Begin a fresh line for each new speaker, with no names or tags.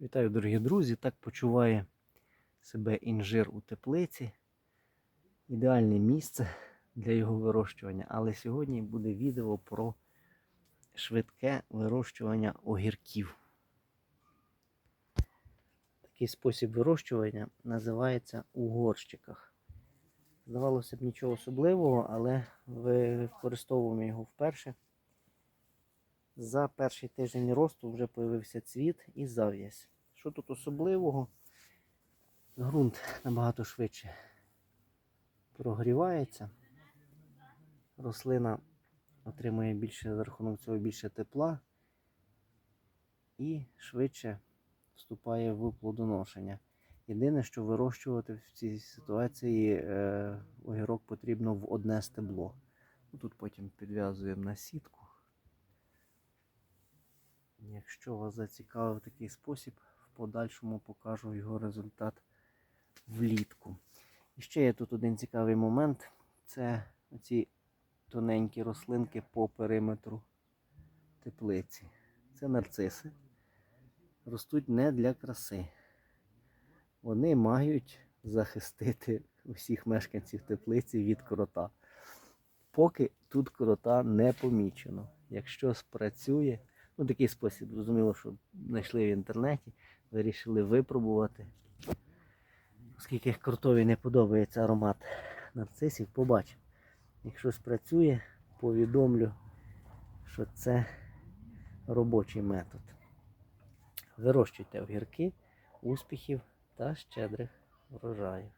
Вітаю, дорогі друзі! Так почуває себе інжир у теплиці. Ідеальне місце для його вирощування. Але сьогодні буде відео про швидке вирощування огірків. Такий спосіб вирощування називається у горщиках. Здавалося б, нічого особливого, але використовуємо його вперше. За перший тиждень росту вже появився цвіт і зав'язь. Що тут особливого? Грунт набагато швидше прогрівається. Рослина отримує більше за рахунок цього більше тепла і швидше вступає в плодоношення. Єдине, що вирощувати в цій ситуації е, огірок потрібно в одне стебло. Тут потім підв'язуємо на сітку. Якщо вас зацікавив такий спосіб, в подальшому покажу його результат влітку. І ще є тут один цікавий момент. Це оці тоненькі рослинки по периметру теплиці. Це нарциси. Ростуть не для краси. Вони мають захистити усіх мешканців теплиці від крота. Поки тут крота не помічено. Якщо спрацює, Ну, такий спосіб, зрозуміло, що знайшли в інтернеті, вирішили випробувати. Оскільки крутові не подобається аромат нарцисів, побачимо. Якщо спрацює, повідомлю, що це робочий метод. Вирощуйте огірки, успіхів та щедрих врожаїв.